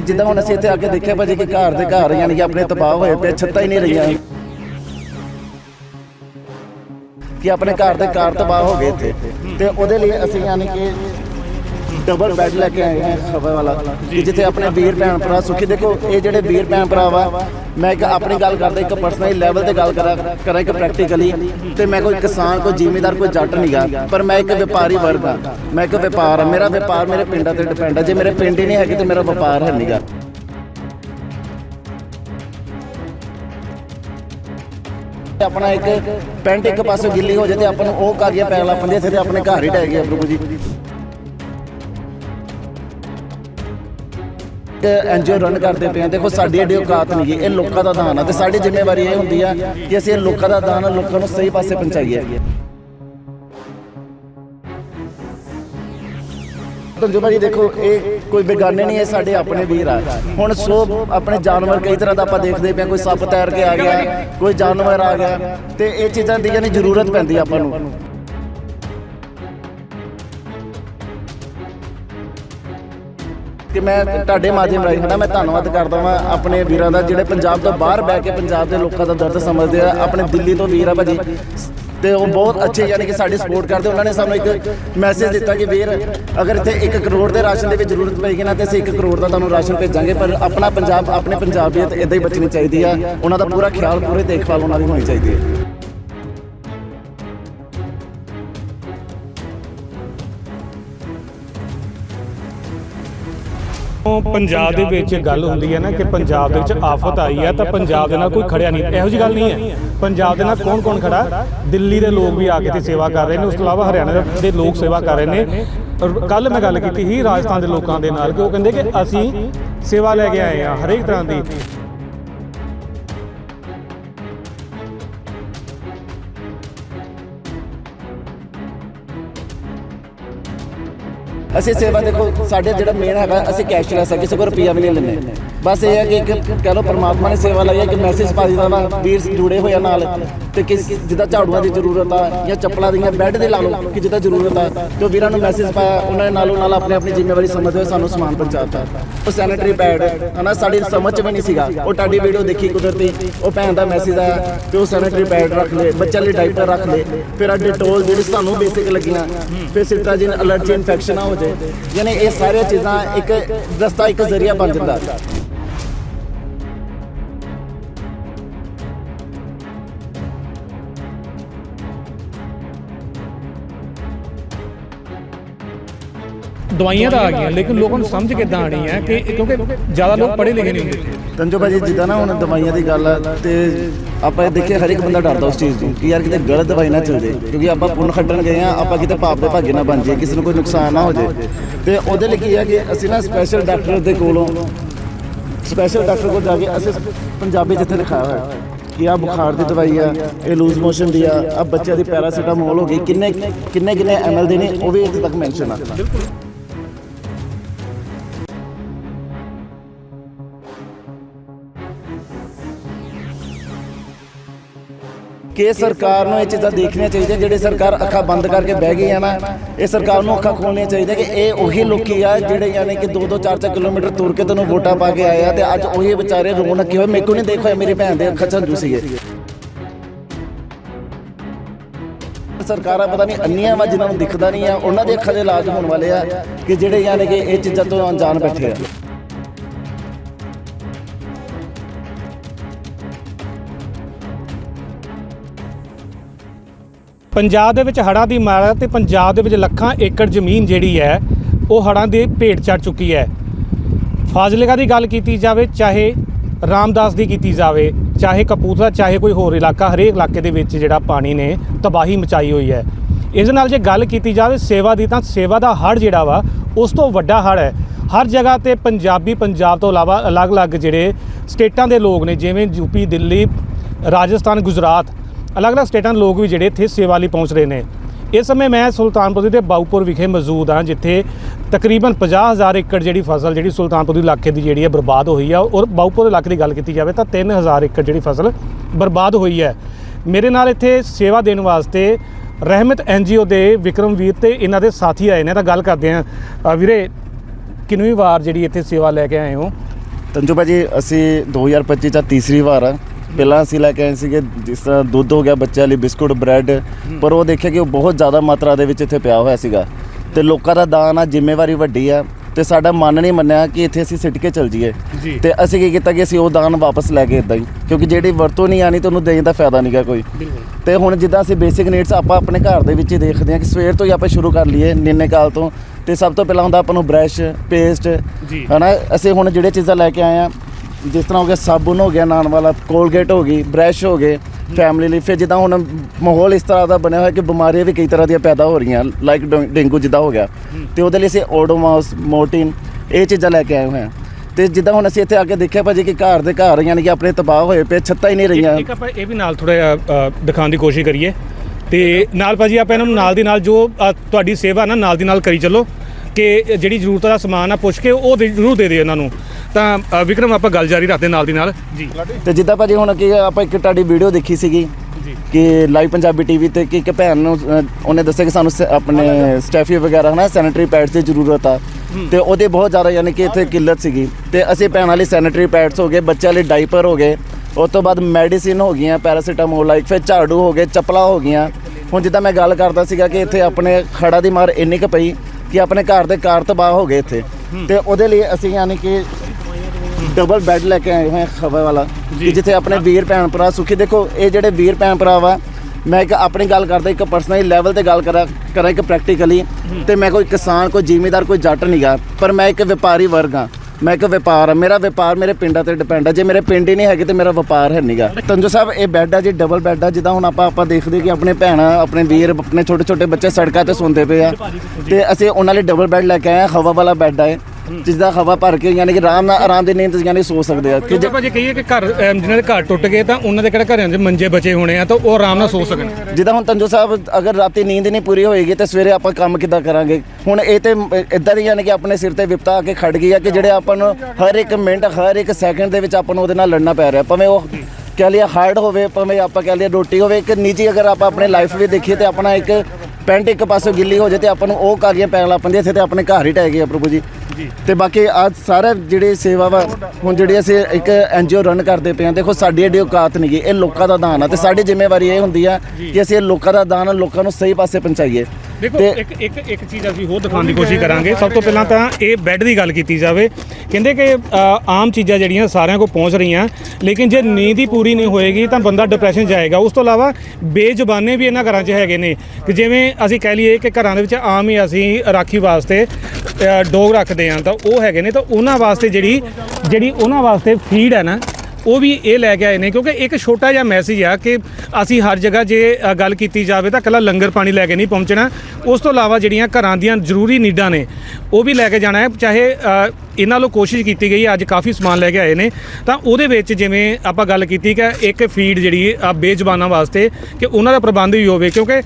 ਜਿੱਦਾਂ ਹੁਣ ਅਸੀਂ ਇੱਥੇ ਆ ਕੇ ਦੇਖਿਆ ਭਾਜੀ ਕਿ ਘਰ ਦੇ ਘਰ ਯਾਨੀ ਕਿ ਆਪਣੇ ਤਬਾਹ ਹੋਏ ਪਏ, ਛੱਤਾਂ ਹੀ ਨਹੀਂ ਰਹੀਆਂ। ਕਿ ਆਪਣੇ ਘਰ ਦੇ ਘਰ ਤਬਾਹ ਹੋ ਗਏ ਇੱਥੇ। ਤੇ ਉਹਦੇ ਲਈ ਅਸੀਂ ਯਾਨੀ ਕਿ ਡਬਲ ਬੈੱਡ ਲੈ ਕੇ ਆਏ ਹਾਂ ਸਭਾ ਵਾਲਾ। ਕਿ ਜਿੱਥੇ ਆਪਣੇ ਵੀਰ ਭੈਣ ਭਰਾ ਸੁਖੀ ਦੇਖੋ ਇਹ ਜਿਹੜੇ ਵੀਰ ਭੈਣ ਭਰਾ ਵਾ ਮੈਂ ਇੱਕ ਆਪਣੀ ਗੱਲ ਕਰਦਾ ਇੱਕ ਪਰਸਨਲ ਲੈਵਲ ਤੇ ਗੱਲ ਕਰਾਂ ਕਰਾਂ ਇੱਕ ਪ੍ਰੈਕਟੀਕਲੀ ਤੇ ਮੈਂ ਕੋਈ ਕਿਸਾਨ ਕੋਈ ਜ਼ਿਮੀਦਾਰ ਕੋਈ ਜੱਟ ਨਹੀਂਗਾ ਪਰ ਮੈਂ ਇੱਕ ਵਪਾਰੀ ਵਰਗ ਆ। ਮੈਂ ਇੱਕ ਵਪਾਰ ਆ। ਮੇਰਾ ਵਪਾਰ ਮੇਰੇ ਪਿੰਡਾਂ ਤੇ ਡਿਪੈਂਡ ਆ। ਜੇ ਮੇਰੇ ਪਿੰਡ ਹੀ ਨਹੀਂ ਹੈਗੇ ਤੇ ਮੇਰਾ ਵਪਾਰ ਹੈ ਨਹੀਂਗਾ ਆਪਣਾ ਇੱਕ ਪੈਂਟ ਇੱਕ ਪਾਸੇ ਗਿੱਲੀ ਹੋ ਜਾਏ ਤੇ ਆਪਾਂ ਨੂੰ ਉਹ ਕਾਗੀਆਂ ਪੈਣ ਲੱਗ ਪੈਂਦੇ ਇੱਥੇ ਤੇ ਆਪਣੇ ਘਰ ਹੀ ਡੈ ਗਏ ਆ ਪ੍ਰਭੂ ਜੀ। ਐਨਜੀਓ ਰਨ ਕਰਦੇ ਪਏ ਆ। ਦੇਖੋ ਸਾਡੀ ਏਡੀ ਔਕਾਤ ਨਹੀਂ ਗੀ। ਇਹ ਲੋਕਾਂ ਦਾ ਦਾਨ ਆ। ਤੇ ਸਾਡੀ ਜ਼ਿੰਮੇਵਾਰੀ ਇਹ ਹੁੰਦੀ ਆ ਕਿ ਅਸੀਂ ਇਹ ਲੋਕਾਂ ਦਾ ਦਾਨ ਆ, ਲੋਕਾਂ ਨੂੰ ਸਹੀ ਪਾਸੇ ਪਹੁੰਚਾਈਏ। ਤੰਜੂ ਭਾਜੀ ਦੇਖੋ ਇਹ ਕੋਈ ਬੇਗਾਨੇ ਨਹੀਂ ਹੈ ਸਾਡੇ ਆਪਣੇ ਵੀਰ ਆ। ਹੁਣ ਸੋ ਆਪਣੇ ਜਾਨਵਰ ਕਈ ਤਰ੍ਹਾਂ ਦਾ ਆਪਾਂ ਦੇਖਦੇ ਪਏ ਹਾਂ, ਕੋਈ ਸੱਪ ਤੈਰ ਕੇ ਆ ਗਿਆ ਕੋਈ ਜਾਨਵਰ ਆ ਗਿਆ। ਤੇ ਇਹ ਚੀਜ਼ਾਂ ਦੀ ਯਾਨੀ ਜ਼ਰੂਰਤ ਪੈਂਦੀ ਆ ਆਪਾਂ ਨੂੰ। ਕਿ ਮੈਂ ਤੁਹਾਡੇ ਮਾਧਿਅਮ ਰਾਹੀਂ ਖੜਾ ਮੈਂ ਧੰਨਵਾਦ ਕਰਦਾ ਵਾਂ ਆਪਣੇ ਵੀਰਾਂ ਦਾ, ਜਿਹੜੇ ਪੰਜਾਬ ਤੋਂ ਬਾਹਰ ਬਹਿ ਕੇ ਪੰਜਾਬ ਦੇ ਲੋਕਾਂ ਦਾ ਦਰਦ ਸਮਝਦੇ ਆ, ਆਪਣੇ ਦਿੱਲੀ ਤੋਂ ਵੀਰ ਆ ਭਾਜੀ। ਤੇ ਉਹ ਬਹੁਤ ਅੱਛੇ ਯਾਨੀ ਕਿ ਸਾਡੀ ਸਪੋਰਟ ਕਰਦੇ, ਉਹਨਾਂ ਨੇ ਸਾਨੂੰ ਇੱਕ ਮੈਸੇਜ ਦਿੱਤਾ ਕਿ ਵੀਰ, ਅਗਰ ਇੱਥੇ 1 ਕਰੋੜ ਦੇ ਰਾਸ਼ਨ ਦੀ ਵੀ ਜ਼ਰੂਰਤ ਪਏਗੀ ਨਾ, ਤੇ ਅਸੀਂ 1 ਕਰੋੜ ਦਾ ਤੁਹਾਨੂੰ ਰਾਸ਼ਨ ਭੇਜਾਂਗੇ, ਪਰ ਆਪਣਾ ਪੰਜਾਬ, ਆਪਣੇ ਪੰਜਾਬੀਅਤ ਇਦਾਂ ਹੀ ਬਚਣੀ ਚਾਹੀਦੀ ਆ। ਉਹਨਾਂ ਦਾ ਪੂਰਾ ਖਿਆਲ, ਪੂਰੇ ਦੇਖਭਾਲ ਉਹਨਾਂ ਦੀ ਹੋਣੀ ਚਾਹੀਦੀ ਹੈ ਪੰਜਾਬ ਦੇ ਵਿੱਚ ਗੱਲ ਹੁੰਦੀ ਹੈ ਨਾ ਕਿ ਪੰਜਾਬ ਦੇ ਵਿੱਚ ਆਫਤ ਆਈ ਹੈ ਤਾਂ ਪੰਜਾਬ ਦੇ ਨਾਲ ਕੋਈ ਖੜਿਆ ਨਹੀਂ। ਇਹੋ ਜੀ ਗੱਲ ਨਹੀਂ ਹੈ। ਪੰਜਾਬ ਦੇ ਨਾਲ ਕੌਣ ਕੌਣ ਖੜਾ? ਦਿੱਲੀ ਦੇ ਲੋਕ ਵੀ ਆ ਕੇ ਤੇ ਸੇਵਾ ਕਰ ਰਹੇ ਨੇ, ਉਸ ਤੋਂ ਇਲਾਵਾ ਹਰਿਆਣਾ ਦੇ ਲੋਕ ਸੇਵਾ ਕਰ ਰਹੇ ਨੇ। ਕੱਲ ਮੈਂ ਗੱਲ ਕੀਤੀ ਸੀ ਰਾਜਸਥਾਨ ਦੇ ਲੋਕਾਂ ਦੇ ਨਾਲ ਕਿ ਉਹ ਕਹਿੰਦੇ ਕਿ ਅਸੀਂ ਸੇਵਾ ਲੈ ਕੇ ਆਏ ਆ ਹਰੇਕ ਤਰ੍ਹਾਂ ਦੀ। ਅਸੀਂ ਸੇਵਾ ਦੇਖੋ, ਸਾਡੇ ਜਿਹੜਾ ਮੇਨ ਹੈਗਾ, ਅਸੀਂ ਕੈਸ਼ਲੈਸ ਹੈ ਕਿਸੇ ਕੋਲ ਰੁਪਈਆ ਵੀ ਨਹੀਂ ਲੈਂਦੇ ਬਸ ਇਹ ਹੈ ਕਿ ਇੱਕ ਕਹਿ ਲਓ ਪਰਮਾਤਮਾ ਨੇ ਸੇਵਾ ਲਈ ਹੈ ਕਿ ਮੈਸੇਜ ਪਾ ਦਿੱਤਾ ਵਾ, ਵੀਰ ਜੁੜੇ ਹੋਏ ਆ ਨਾਲ। ਤੇ ਕਿਸ ਜਿੱਦਾਂ ਝਾੜੂਆਂ ਦੀ ਜ਼ਰੂਰਤ ਆ ਜਾਂ ਚੱਪਲਾਂ ਦੀਆਂ ਬੈੱਡ ਦੇ ਲਾ ਲਓ ਕਿ ਜਿੱਦਾਂ ਜ਼ਰੂਰਤ ਆ ਤੇ ਉਹ ਵੀਰਾਂ ਨੂੰ ਮੈਸੇਜ ਪਾਇਆ, ਉਹਨਾਂ ਨੇ ਨਾਲੋਂ ਨਾਲ ਆਪਣੀ ਆਪਣੀ ਜ਼ਿੰਮੇਵਾਰੀ ਸਮਝਦੇ ਹੋਏ ਸਾਨੂੰ ਸਮਾਨ ਪਹੁੰਚਾਤਾ। ਉਹ ਸੈਨੇਟਰੀ ਪੈਡ ਹਨਾ, ਸਾਡੀ ਸਮਝ ਚ ਵੀ ਨਹੀਂ ਸੀਗਾ। ਉਹ ਤੁਹਾਡੀ ਵੀਡੀਓ ਦੇਖੀ ਕੁਦਰਤੀ, ਉਹ ਭੈਣ ਦਾ ਮੈਸੇਜ ਆਇਆ ਤੇ ਉਹ ਸੈਨੇਟਰੀ ਪੈਡ ਰੱਖ ਲਏ ਬੱਚਿਆਂ ਲਈ ਡਾਈਪਰ ਰੱਖ ਲਏ ਫਿਰ ਆ ਡਿਟੋਲ ਜਿਹੜੀ ਸਾਨੂੰ ਬੇਸਿਕ ਲੱਗੀਆਂ, ਫਿਰ ਸਿਟਰਾਜਿਨ ਅਲਰਜੀ ਇਨਫੈਕਸ਼ਨ ਨਾ ਹੋ ਜਾਏ, ਯਾਨੀ ਇਹ ਸਾਰੀਆਂ ਚੀਜ਼ਾਂ ਇੱਕ ਰਸਤਾ, ਇੱਕ ਜ਼ਰੀਆ ਬਣ ਜਾਂਦਾ। ਦਵਾਈਆਂ ਤਾਂ ਆ ਗਈਆਂ, ਲੇਕਿਨ ਲੋਕਾਂ ਨੂੰ ਸਮਝ ਕਿੱਦਾਂ ਆਣੀ ਹੈ ਕਿ ਕਿਉਂਕਿ ਜ਼ਿਆਦਾ ਲੋਕ ਪੜ੍ਹੇ ਲਿਖੇ ਨਹੀਂ ਹੁੰਦੇ। ਤੰਜੋ ਭਾਜੀ, ਜਿੱਦਾਂ ਨਾ ਹੁਣ ਦਵਾਈਆਂ ਦੀ ਗੱਲ ਆ, ਤੇ ਆਪਾਂ ਇਹ ਦੇਖਿਆ ਹਰ ਇੱਕ ਬੰਦਾ ਡਰਦਾ ਉਸ ਚੀਜ਼ ਤੋਂ ਕਿ ਯਾਰ ਕਿਤੇ ਗਲਤ ਦਵਾਈ ਨਾ ਚੱਲ ਜੇ ਕਿਉਂਕਿ ਆਪਾਂ ਪੁੰਨ ਖੱਟਣ ਗਏ ਆ ਆਪਾਂ ਕਿਤੇ ਪਾਪ ਦੇ ਭਾਗੇ ਨਾ ਬਣ ਜਾਈਏ, ਕਿਸੇ ਨੂੰ ਕੋਈ ਨੁਕਸਾਨ ਨਾ ਹੋ ਜੇ ਤੇ ਉਹਦੇ ਲਈ ਕੀ ਹੈ ਕਿ ਅਸੀਂ ਨਾ ਸਪੈਸ਼ਲ ਡਾਕਟਰ ਦੇ ਕੋਲੋਂ ਸਪੈਸ਼ਲ ਡਾਕਟਰ ਕੋਲ ਜਾ ਕੇ ਅਸੀਂ ਪੰਜਾਬੀ ਜਿੱਥੇ ਲਿਖਾਇਆ ਹੋਇਆ ਕਿ ਆ ਬੁਖਾਰ ਦੀ ਦਵਾਈ ਆ, ਇਹ ਲੂਜ਼ ਮੋਸ਼ਨ ਦੀ ਆ ਆ ਬੱਚਿਆਂ ਦੀ ਪੈਰਾਸੀਟਾਮੋਲ ਹੋ ਗਈ, ਕਿੰਨੇ ਕਿੰਨੇ ਕਿੰਨੇ ਐਮਐਲ ਦੇ ਨੇ, ਉਹ ਵੀ ਇੱਥੇ ਤੱਕ ਮੈਂਸ਼ਨ ਆ। ਕਿ ਸਰਕਾਰ ਨੂੰ ਇਹ ਚੀਜ਼ਾਂ ਦੇਖਣੀਆਂ ਚਾਹੀਦੀਆਂ, ਜਿਹੜੇ ਸਰਕਾਰ ਅੱਖਾਂ ਬੰਦ ਕਰਕੇ ਬਹਿ ਗਈ ਆ ਨਾ, ਇਹ ਸਰਕਾਰ ਨੂੰ ਅੱਖਾਂ ਖੋਲਣੀਆਂ ਚਾਹੀਦੀਆਂ ਕਿ ਇਹ ਉਹੀ ਲੋਕੀ ਆ ਜਿਹੜੇ ਯਾਨੀ ਕਿ 2-2 4-4 ਕਿਲੋਮੀਟਰ ਤੁਰ ਕੇ ਤੈਨੂੰ ਵੋਟਾਂ ਪਾ ਕੇ ਆਏ ਆ ਤੇ ਅੱਜ ਉਹੀ ਵਿਚਾਰੇ ਰੋਣ ਲੱਗੇ ਹੋਏ। ਮੇਰੇ ਕੋਲ ਨਹੀਂ ਦੇਖੋ ਮੇਰੀ ਭੈਣ ਦੇ ਅੱਖਾਂ ਚੰਦੂ ਸੀਗੇ ਸਰਕਾਰਾਂ ਪਤਾ ਨਹੀਂ ਅੰਨੀਆਂ ਵਾ ਜਿਨ੍ਹਾਂ ਨੂੰ ਦਿਖਦਾ ਨਹੀਂ ਆ, ਉਹਨਾਂ ਦੇ ਅੱਖਾਂ ਦੇ ਇਲਾਜ ਹੋਣ ਵਾਲੇ ਆ ਕਿ ਜਿਹੜੇ ਯਾਨੀ ਕਿ ਇਹ ਚੀਜ਼ਾਂ ਤੋਂ ਅਣਜਾਣ ਬੈਠੇ ਆ। ਪੰਜਾਬ ਦੇ ਵਿੱਚ ਹੜ੍ਹਾਂ ਦੀ ਮਾਰ ਤੇ ਪੰਜਾਬ ਦੇ ਵਿੱਚ ਲੱਖਾਂ ਏਕੜ ਜ਼ਮੀਨ ਜਿਹੜੀ ਹੈ, ਉਹ ਹੜ੍ਹਾਂ ਦੇ ਭੇਟ ਚੜ ਚੁੱਕੀ ਹੈ। ਫਾਜ਼ਿਲਕਾ ਦੀ ਗੱਲ ਕੀਤੀ ਜਾਵੇ, ਚਾਹੇ ਰਾਮਦਾਸ ਦੀ ਕੀਤੀ ਜਾਵੇ, ਚਾਹੇ ਕਪੂਰਥਲਾ, ਚਾਹੇ ਕੋਈ ਹੋਰ ਇਲਾਕਾ, ਹਰੇਕ ਇਲਾਕੇ ਦੇ ਵਿੱਚ ਜਿਹੜਾ ਪਾਣੀ ਨੇ ਤਬਾਹੀ ਮਚਾਈ ਹੋਈ ਹੈ। ਇਸ ਨਾਲ ਜੇ ਗੱਲ ਕੀਤੀ ਜਾਵੇ ਸੇਵਾ ਦੀ, ਤਾਂ ਸੇਵਾ ਦਾ ਹੜ ਜਿਹੜਾ ਵਾ, ਉਸ ਤੋਂ ਵੱਡਾ ਹੜ ਹੈ। ਹਰ ਜਗ੍ਹਾ ਤੇ ਪੰਜਾਬੀ, ਪੰਜਾਬ ਤੋਂ ਇਲਾਵਾ ਅਲੱਗ-ਅਲੱਗ ਜਿਹੜੇ ਸਟੇਟਾਂ ਦੇ ਲੋਕ ਨੇ, ਜਿਵੇਂ ਯੂਪੀ ਦਿੱਲੀ, ਰਾਜਸਥਾਨ, ਗੁਜਰਾਤ ਅਲੱਗ-ਅਲੱਗ ਸਟੇਟਾਂ ਦੇ ਲੋਕ ਵੀ ਜਿਹੜੇ ਇੱਥੇ ਸੇਵਾ ਲਈ ਪਹੁੰਚ ਰਹੇ ਨੇ। ਇਸ ਸਮੇਂ ਮੈਂ ਸੁਲਤਾਨਪੁਰ ਦੇ ਬਾਉਪੁਰ ਵਿਖੇ ਮੌਜੂਦ ਹਾਂ, ਜਿੱਥੇ ਤਕਰੀਬਨ 50000 ਏਕੜ ਜਿਹੜੀ ਫਸਲ ਜਿਹੜੀ ਸੁਲਤਾਨਪੁਰ ਦੇ ਇਲਾਕੇ ਦੀ ਜਿਹੜੀ ਹੈ ਬਰਬਾਦ ਹੋਈ ਆ। ਔਰ ਬਾਉਪੁਰ ਇਲਾਕੇ ਦੀ ਗੱਲ ਕੀਤੀ ਜਾਵੇ ਤਾਂ 3000 ਏਕੜ ਜਿਹੜੀ ਫਸਲ ਬਰਬਾਦ ਹੋਈ ਹੈ। ਮੇਰੇ ਨਾਲ ਇੱਥੇ ਸੇਵਾ ਦੇਣ ਵਾਸਤੇ ਰਹਿਮਤ ਐਨਜੀਓ ਦੇ ਵਿਕਰਮਵੀਰ ਤੇ ਇਹਨਾਂ ਦੇ ਸਾਥੀ ਆਏ ਨੇ। ਤਾਂ ਗੱਲ ਕਰਦੇ ਆਂ ਵੀਰੇ ਕਿੰਨਵੀਂ ਵਾਰ ਜਿਹੜੀ ਇੱਥੇ ਸੇਵਾ ਲੈ ਕੇ ਆਏ ਹੋ? ਤੰਜੂ ਭਾਜੀ ਅਸੀਂ 2025 ਚ ਤੀਸਰੀ ਵਾਰ ਆ। ਪਹਿਲਾਂ ਅਸੀਂ ਲੈ ਕੇ ਆਏ ਸੀਗੇ ਜਿਸ ਤਰ੍ਹਾਂ ਦੁੱਧ ਹੋ ਗਿਆ ਬੱਚਿਆਂ ਲਈ ਬਿਸਕੁਟ ਬ੍ਰੈਡ ਪਰ ਉਹ ਦੇਖਿਆ ਕਿ ਉਹ ਬਹੁਤ ਜ਼ਿਆਦਾ ਮਾਤਰਾ ਦੇ ਵਿੱਚ ਇੱਥੇ ਪਿਆ ਹੋਇਆ ਸੀਗਾ। ਤੇ ਲੋਕਾਂ ਦਾ ਦਾਨ ਆ ਜ਼ਿੰਮੇਵਾਰੀ ਵੱਡੀ ਆ ਤੇ ਸਾਡਾ ਮਨ ਨਹੀਂ ਮੰਨਿਆ ਕਿ ਇੱਥੇ ਅਸੀਂ ਸਿੱਟ ਕੇ ਚੱਲ ਜਾਈਏ। ਤੇ ਅਸੀਂ ਕੀ ਕੀਤਾ ਕਿ ਅਸੀਂ ਉਹ ਦਾਨ ਵਾਪਸ ਲੈ ਕੇ ਇਦਾਂ ਹੀ ਕਿਉਂਕਿ ਜਿਹੜੀ ਵਰਤੋਂ ਨਹੀਂ ਆਣੀ ਤੁਹਾਨੂੰ ਦੇਣ ਦਾ ਫਾਇਦਾ ਨਹੀਂਗਾ ਕੋਈ। ਤੇ ਹੁਣ ਜਿੱਦਾਂ ਅਸੀਂ ਬੇਸਿਕ ਨੀਡਸ ਆਪਾਂ ਆਪਣੇ ਘਰ ਦੇ ਵਿੱਚ ਹੀ ਦੇਖਦੇ ਹਾਂ ਕਿ ਸਵੇਰ ਤੋਂ ਹੀ ਆਪਾਂ ਸ਼ੁਰੂ ਕਰ ਲਈਏ ਨਿੰਨੇ ਕਾਲ ਤੋਂ। ਤੇ ਸਭ ਤੋਂ ਪਹਿਲਾਂ ਹੁੰਦਾ ਆਪਾਂ ਨੂੰ ਬ੍ਰਸ਼ ਪੇਸਟ। ਹਨਾ ਅਸੀਂ ਹੁਣ ਜਿਹੜੇ ਚੀਜ਼ਾਂ ਲੈ ਕੇ ਆਏ ਆ ਜਿਸ ਤਰ੍ਹਾਂ ਹੋ ਗਿਆ ਸਾਬੁਨ ਹੋ ਗਿਆ ਨਾਨ ਵਾਲਾ ਕੋਲਗੇਟ ਹੋ ਗਈ ਬ੍ਰਸ਼ ਹੋ ਗਏ ਫੈਮਿਲੀ ਲਈ। ਫਿਰ ਜਿੱਦਾਂ ਹੁਣ ਮਾਹੌਲ ਇਸ ਤਰ੍ਹਾਂ ਦਾ ਬਣਿਆ ਹੋਇਆ ਕਿ ਬਿਮਾਰੀਆਂ ਵੀ ਕਈ ਤਰ੍ਹਾਂ ਦੀਆਂ ਪੈਦਾ ਹੋ ਰਹੀਆਂ ਲਾਈਕ ਡੇਂਗੂ ਜਿੱਦਾਂ ਹੋ ਗਿਆ। ਤੇ ਉਹਦੇ ਲਈ ਅਸੀਂ ਓਡੋਮਾਸ ਮੋਰਟਿਨ ਇਹ ਚੀਜ਼ਾਂ ਲੈ ਕੇ ਆਏ ਹੋਏ ਹਾਂ। ਤੇ ਜਿੱਦਾਂ ਹੁਣ ਅਸੀਂ ਇੱਥੇ ਆ ਕੇ ਦੇਖਿਆ ਭਾਜੀ ਕਿ ਘਰ ਦੇ ਘਰ ਯਾਨੀ ਕਿ ਆਪਣੇ ਤਬਾਹ ਹੋਏ ਪਏ, ਛੱਤਾਂ ਹੀ ਨਹੀਂ ਰਹੀਆਂ। ਇੱਕ ਆਪਾਂ ਇਹ ਵੀ ਨਾਲ ਥੋੜਾ ਜਿਹਾ ਦਿਖਾਉਣ ਦੀ ਕੋਸ਼ਿਸ਼ ਕਰੀਏ। ਤੇ ਨਾਲ ਭਾਜੀ ਆਪਾਂ ਇਹਨਾਂ ਨੂੰ ਨਾਲ ਦੀ ਨਾਲ ਜੋ ਤੁਹਾਡੀ ਸੇਵਾ ਨਾ ਨਾਲ ਦੀ ਨਾਲ ਕਰੀ ਚੱਲੋ, ਕਿ ਜਿਹੜੀ ਜ਼ਰੂਰਤ ਦਾ ਸਮਾਨ ਆ ਪੁੱਛ ਕੇ ਉਹ ਦੇ- ਜ਼ਰੂਰ ਦੇ ਦਿਓ ਇਹਨਾਂ ਨੂੰ। ਤਾਂ ਅ, ਵਿਕਰਮ ਆਪਾਂ ਗੱਲ ਜਾਰੀ ਰੱਖਦੇ ਨਾਲ ਦੀ ਨਾਲ। ਜੀ। ਤੇ ਜਿੱਦਾਂ ਭਾਜੀ ਹੁਣ ਕਿ ਆਪਾਂ ਇੱਕ ਤੁਹਾਡੀ ਵੀਡੀਓ ਦੇਖੀ ਸੀਗੀ ਜੀ। ਕਿ ਲਾਈਵ ਪੰਜਾਬੀ ਟੀਵੀ ਤੇ ਕਿ ਇੱਕ ਭੈਣ ਨੂੰ ਉਹਨੇ ਦੱਸਿਆ ਕਿ ਸਾਨੂੰ ਸ- ਆਪਣੇ ਸਟੈਫੀ ਵਗੈਰਾ ਹਨਾ ਸੈਨੀਟਰੀ ਪੈਡਸ ਦੀ ਜ਼ਰੂਰਤ ਆ। ਤੇ ਉਹਦੇ ਬਹੁਤ ਜ਼ਿਆਦਾ ਯਾਨੀ ਕਿ ਇੱਥੇ ਕਿੱਲਤ ਸੀਗੀ। ਤੇ ਅਸੀਂ ਭੈਣਾਂ ਲਈ ਸੈਨੀਟਰੀ ਪੈਡਸ ਹੋ ਗਏ ਬੱਚਿਆਂ ਲਈ ਡਾਈਪਰ ਹੋ ਗਏ ਉਸ ਤੋਂ ਬਾਅਦ ਮੈਡੀਸਿਨ ਹੋ ਗਈਆਂ ਪੈਰਾਸੀਟਾਮੋਲ ਲਾਈਕ ਫਿਰ ਝਾੜੂ ਹੋ ਗਏ ਚੱਪਲਾਂ ਹੋ ਗਈਆਂ। ਹੁਣ ਜਿੱਦਾਂ ਮੈਂ ਗੱਲ ਕਰਦਾ ਸੀਗਾ ਕਿ ਇੱਥੇ ਆਪਣੇ ਖੜਾ ਦੀ ਮਾਰ ਇੰਨੀ ਕੁ ਪਈ ਕਿ ਆਪਣੇ ਘਰ ਦੇ ਕਾਰ ਤਬਾਹ ਹੋ ਗਏ ਇੱਥੇ। ਤੇ ਉਹਦੇ ਲਈ ਅਸੀਂ ਯਾਨੀ ਕਿ ਡਬਲ ਬੈੱਡ ਲੈ ਕੇ ਆਏ ਹੋਏ ਖਵਾ ਵਾਲਾ ਕਿ ਜਿੱਥੇ ਆਪਣੇ ਵੀਰ ਭੈਣ ਭਰਾ ਸੁਖੀ ਦੇਖੋ ਇਹ ਜਿਹੜੇ ਵੀਰ ਭੈਣ ਭਰਾ ਵਾ ਮੈਂ ਇੱਕ ਆਪਣੀ ਗੱਲ ਕਰਦਾ ਇੱਕ ਪਰਸਨਲੀ ਲੈਵਲ ਤੇ ਗੱਲ ਕਰਾਂ ਕਰਾਂ ਇੱਕ ਪ੍ਰੈਕਟੀਕਲੀ ਤੇ ਮੈਂ ਕੋਈ ਕਿਸਾਨ ਕੋਈ ਜ਼ਿਮੀਦਾਰ ਕੋਈ ਜੱਟ ਨਹੀਂਗਾ ਪਰ ਮੈਂ ਇੱਕ ਵਪਾਰੀ ਵਰਗ ਹਾਂ ਮੈਂ ਇੱਕ ਵਪਾਰ ਆ। ਮੇਰਾ ਵਪਾਰ ਮੇਰੇ ਪਿੰਡਾਂ ਤੇ ਡਿਪੈਂਡ ਆ। ਜੇ ਮੇਰੇ ਪਿੰਡ ਹੀ ਨਹੀਂ ਹੈਗੇ ਤੇ ਮੇਰਾ ਵਪਾਰ ਹੈ ਨਹੀਂਗਾ ਤੰਜੂ ਸਾਹਿਬ ਇਹ ਬੈੱਡ ਆ ਜੀ ਡਬਲ ਬੈੱਡ ਆ ਜਿੱਦਾਂ ਹੁਣ ਆਪਾਂ ਆਪਾਂ ਦੇਖਦੇ ਕਿ ਆਪਣੇ ਭੈਣਾਂ ਆਪਣੇ ਵੀਰ ਆਪਣੇ ਛੋਟੇ ਛੋਟੇ ਬੱਚੇ ਸੜਕਾਂ ਤੇ ਸੌਂਦੇ ਪਏ ਆ। ਤੇ ਅਸੀਂ ਉਹਨਾਂ ਲਈ ਡਬਲ ਬੈੱਡ ਲੈ ਕੇ ਆਏ ਆ। ਹਵਾ ਵਾਲਾ ਬੈੱਡ ਆ ਇਹ ਜਿਸ ਦਾ ਹਵਾ ਭਰ ਕੇ ਯਾਨੀ ਕਿ ਆਰਾਮ ਨਾਲ ਆਰਾਮ ਦੀ ਨੀਂਦ ਯਾਨੀ ਸੋ ਸਕਦੇ ਆ। ਕਿ ਜੇ ਭਾਜੀ ਕਹੀਏ ਕਿ ਘਰ ਅ, ਜਿਨ੍ਹਾਂ ਦੇ ਘਰ ਟੁੱਟ ਗਏ ਤਾਂ ਉਹਨਾਂ ਦੇ ਕਿਹੜਾ ਘਰਾਂ 'ਚ ਮੰਜੇ ਬਚੇ ਹੋਣੇ ਆ ਤਾਂ ਉਹ ਆਰਾਮ ਨਾਲ ਸੋ ਸਕਣ? ਜਿੱਦਾਂ ਹੁਣ ਤੰਜੂ ਸਾਹਿਬ ਅਗਰ ਰਾਤੀ ਨੀਂਦ ਨਹੀਂ ਪੂਰੀ ਹੋਏਗੀ ਤੇ ਸਵੇਰੇ ਆਪਾਂ ਕੰਮ ਕਿੱਦਾਂ ਕਰਾਂਗੇ? ਹੁਣ ਇਹ ਤੇ ਇਦਾਂ ਦੀ ਯਾਨੀ ਕਿ ਆਪਣੇ ਸਿਰ ਤੇ ਵਿਪਤਾ ਆ ਕੇ ਖੜ ਗਈ ਆ ਕਿ ਜਿਹੜੇ ਆਪਾਂ ਨੂੰ ਹਰ ਇੱਕ ਮਿੰਟ ਹਰ ਇੱਕ ਸੈਕਿੰਡ ਦੇ ਵਿੱਚ ਆਪਾਂ ਨੂੰ ਉਹਦੇ ਨਾਲ ਲੜਨਾ ਪੈ ਰਿਹਾ। ਭਾਵੇਂ ਉਹ ਕਹਿ ਲਈਏ ਹਾਰਡ ਹੋਵੇ ਭਾਵੇਂ ਆਪਾਂ ਕਹਿ ਲਈਏ ਰੋਟੀ ਹੋਵੇ ਇੱਕ ਨਿੱਜੀ ਅਗਰ ਆਪਾਂ ਆਪਣੇ ਲਾਈਫ ਵੀ ਦੇਖੀਏ ਤੇ ਆਪਣਾ ਇੱਕ ਪੈਂਟ ਇੱਕ ਪਾਸੋਂ ਗਿੱਲੀ ਹੋ ਜਾਏ ਤੇ ਆਪਾਂ ਨੂੰ ਉਹ ਕਾਲੀਆਂ ਪੈਣ ਲੱਗ ਪੈਂਦੀਆਂ ਇੱਥੇ ਤੇ ਆਪਣੇ ਘਰ ਹੀ ਟਹਿ ਗਏ ਆ ਪ੍ਰਭੂ ਜੀ। ਤੇ ਬਾਕੀ ਅੱਜ ਸਾਰੇ ਜਿਹੜੇ ਸੇਵਾ ਵਾ ਹੁਣ ਜਿਹੜੀ ਅਸੀਂ ਇੱਕ ਐਨਜੀਓ ਰਨ ਕਰਦੇ ਪਏ ਹਾਂ ਦੇਖੋ ਸਾਡੀ ਏਡੀ ਔਕਾਤ ਨਹੀਂ ਗੀ ਇਹ ਲੋਕਾਂ ਦਾ ਦਾਨ ਆ ਤੇ ਸਾਡੀ ਜ਼ਿੰਮੇਵਾਰੀ ਇਹ ਹੁੰਦੀ ਆ ਕਿ ਅਸੀਂ ਇਹ ਲੋਕਾਂ ਦਾ ਦਾਨ ਲੋਕਾਂ ਨੂੰ ਸਹੀ ਪਾਸੇ ਪਹੁੰਚਾਈਏ। ਦੇਖੋ ਇੱਕ ਇੱਕ ਇੱਕ ਚੀਜ਼ ਅਸੀਂ ਹੋਰ ਦਿਖਾਉਣ ਦੀ ਕੋਸ਼ਿਸ਼ ਕਰਾਂਗੇ। ਸਭ ਤੋਂ ਪਹਿਲਾਂ ਤਾਂ ਇਹ ਬੈੱਡ ਦੀ ਗੱਲ ਕੀਤੀ ਜਾਵੇ। ਕਹਿੰਦੇ ਕਿ ਆਮ ਚੀਜ਼ਾਂ ਜਿਹੜੀਆਂ ਸਾਰਿਆਂ ਕੋਲ ਪਹੁੰਚ ਰਹੀਆਂ ਲੇਕਿਨ ਜੇ ਨੀਂਦ ਹੀ ਪੂਰੀ ਨਹੀਂ ਹੋਏਗੀ ਤਾਂ ਬੰਦਾ ਡਿਪਰੈਸ਼ਨ ਜਾਏਗਾ ਉਸ ਤੋਂ ਇਲਾਵਾ ਬੇਜ਼ੁਬਾਨੇ ਵੀ ਇਹਨਾਂ ਘਰਾਂ 'ਚ ਹੈਗੇ ਨੇ। ਕਿ ਜਿਵੇਂ ਅਸੀਂ ਕਹਿ ਲਈਏ ਕਿ ਘਰਾਂ ਦੇ ਵਿੱਚ ਆਮ ਹੀ ਅਸੀਂ ਰਾਖੀ ਵਾਸਤੇ ਡੋਗ ਰੱਖਦੇ ਹਾਂ ਤਾਂ ਉਹ ਹੈਗੇ ਨੇ ਤਾਂ ਉਹਨਾਂ ਵਾਸਤੇ ਜਿਹੜੀ ਜਿਹੜੀ ਉਹਨਾਂ ਵਾਸਤੇ ਫੀਡ ਹੈ ਨਾ ਉਹ ਵੀ ਇਹ ਲੈ ਕੇ ਆਏ ਨੇ, ਕਿਉਂਕਿ ਇੱਕ ਛੋਟਾ ਜਿਹਾ ਮੈਸੇਜ ਆ ਕਿ ਅਸੀਂ ਹਰ ਜਗ੍ਹਾ ਜੇ ਗੱਲ ਕੀਤੀ ਜਾਵੇ ਤਾਂ ਕੱਲਾ ਲੰਗਰ ਪਾਣੀ ਲੈ ਕੇ ਨਹੀਂ ਪਹੁੰਚਣਾ। ਉਸ ਤੋਂ ਇਲਾਵਾ ਜਿਹੜੀਆਂ ਘਰਾਂ ਦੀਆਂ ਜ਼ਰੂਰੀ ਨੀਡਾਂ ਨੇ, ਉਹ ਵੀ ਲੈ ਕੇ ਜਾਣਾ ਹੈ। ਚਾਹੇ ਇਹਨਾਂ ਵੱਲੋਂ ਕੋਸ਼ਿਸ਼ ਕੀਤੀ ਗਈ ਅੱਜ ਕਾਫੀ ਸਮਾਨ ਲੈ ਕੇ ਆਏ ਨੇ। ਤਾਂ ਉਹਦੇ ਵਿੱਚ ਜਿਵੇਂ ਆਪਾਂ ਗੱਲ ਕੀਤੀ ਕਿ ਇੱਕ ਫੀਡ ਜਿਹੜੀ ਆ ਬੇਜ਼ਬਾਨਾਂ ਵਾਸਤੇ ਕਿ ਉਹਨਾਂ ਦਾ ਪ੍ਰਬੰਧ ਵੀ ਹੋਵੇ, ਕਿਉਂਕਿ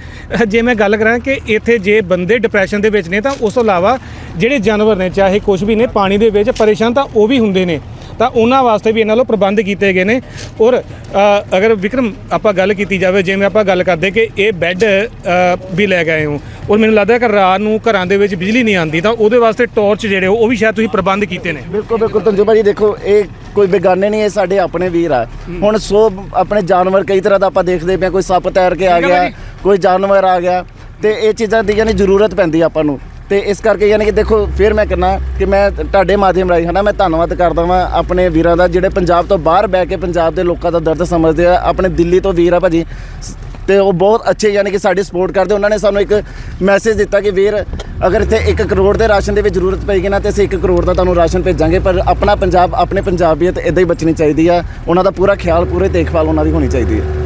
ਜੇ ਮੈਂ ਗੱਲ ਕਰਾਂ ਕਿ ਇੱਥੇ ਜੇ ਬੰਦੇ ਡਿਪਰੈਸ਼ਨ ਦੇ ਵਿੱਚ ਨੇ ਤਾਂ ਉਸ ਤੋਂ ਇਲਾਵਾ ਜਿਹੜੇ ਜਾਨਵਰ ਨੇ, ਚਾਹੇ ਕੁਝ ਵੀ ਨੇ, ਪਾਣੀ ਦੇ ਵਿੱਚ ਪਰੇਸ਼ਾਨ ਤਾਂ ਉਹ ਵੀ ਹੁੰਦੇ ਨੇ। ਤਾਂ ਉਹਨਾਂ ਵਾਸਤੇ ਵੀ ਇਹਨਾਂ ਵੱਲੋਂ ਪ੍ਰਬੰਧ ਕੀਤੇ ਗਏ ਨੇ। ਔਰ ਅ, ਅਗਰ ਵਿਕਰਮ ਆਪਾਂ ਗੱਲ ਕੀਤੀ ਜਾਵੇ ਜਿਵੇਂ ਆਪਾਂ ਗੱਲ ਕਰਦੇ ਕਿ ਇਹ ਬੈੱਡ ਅ, ਵੀ ਲੈ ਆਏ ਹੋ ਔਰ ਮੈਨੂੰ ਲੱਗਦਾ ਕਿ ਰਾਤ ਨੂੰ ਘਰਾਂ ਦੇ ਵਿੱਚ ਬਿਜਲੀ ਨਹੀਂ ਆਉਂਦੀ ਤਾਂ ਉਹਦੇ ਵਾਸਤੇ ਟਾਰਚ ਜਿਹੜੇ ਉਹ ਵੀ ਸ਼ਾਇਦ ਤੁਸੀਂ ਪ੍ਰਬੰਧ ਕੀਤੇ ਨੇ। ਬਿਲਕੁਲ ਬਿਲਕੁਲ। ਤੰਜੂ ਭਾਜੀ ਦੇਖੋ ਇਹ ਕੋਈ ਬੇਗਾਨੇ ਨਹੀਂ ਇਹ ਸਾਡੇ ਆਪਣੇ ਵੀਰ ਆ। ਹੁਣ ਸੋ ਆਪਣੇ ਜਾਨਵਰ ਕਈ ਤਰ੍ਹਾਂ ਦਾ ਆਪਾਂ ਦੇਖਦੇ ਪਏ ਹਾਂ, ਕੋਈ ਸੱਪ ਤੈਰ ਕੇ ਆ ਠੀਕ ਆ ਗਿਆ ਭਾਜੀ। ਕੋਈ ਜਾਨਵਰ ਆ ਗਿਆ ਤੇ ਇਹ ਚੀਜ਼ਾਂ ਦੀ ਯਾਨੀ ਜ਼ਰੂਰਤ ਪੈਂਦੀ ਆ ਆਪਾਂ ਨੂੰ। ਤੇ ਇਸ ਕਰਕੇ ਯਾਨੀ ਕਿ ਦੇਖੋ, ਫਿਰ ਮੈਂ ਕਹਿੰਦਾ ਕਿ ਮੈਂ ਤੁਹਾਡੇ ਮਾਧਿਅਮ ਰਾਹੀਂ ਹਨਾ, ਮੈਂ ਧੰਨਵਾਦ ਕਰਦਾ ਵਾਂ ਆਪਣੇ ਵੀਰਾਂ ਦਾ, ਜਿਹੜੇ ਪੰਜਾਬ ਤੋਂ ਬਾਹਰ ਬਹਿ ਕੇ ਪੰਜਾਬ ਦੇ ਲੋਕਾਂ ਦਾ ਦਰਦ ਸਮਝਦੇ ਆ, ਆਪਣੇ ਦਿੱਲੀ ਤੋਂ ਵੀਰ ਆ ਭਾਜੀ। ਸ- ਤੇ ਉਹ ਬਹੁਤ ਅੱਛੇ ਯਾਨੀ ਕਿ ਸਾਡੀ ਸਪੋਰਟ ਕਰਦੇ, ਉਹਨਾਂ ਨੇ ਸਾਨੂੰ ਇੱਕ ਮੈਸੇਜ ਦਿੱਤਾ ਕਿ ਵੀਰ, ਅਗਰ ਇੱਥੇ 1 ਕਰੋੜ ਦੇ ਰਾਸ਼ਨ ਦੇ ਵਿੱਚ ਜ਼ਰੂਰਤ ਪਏਗੀ ਨਾ, ਤੇ ਅਸੀਂ 1 ਕਰੋੜ ਦਾ ਤੁਹਾਨੂੰ ਰਾਸ਼ਨ ਭੇਜਾਂਗੇ, ਪਰ ਆਪਣਾ ਪੰਜਾਬ, ਆਪਣੇ ਪੰਜਾਬੀਅਤ ਇਦਾਂ ਹੀ ਬਚਣੀ ਚਾਹੀਦੀ ਆ। ਉਹਨਾਂ ਦਾ ਪੂਰਾ ਖਿਆਲ, ਪੂਰੇ ਦੇਖਭਾਲ ਉਹਨਾਂ ਦੀ ਹੋਣੀ ਚਾਹੀਦੀ ਹੈ।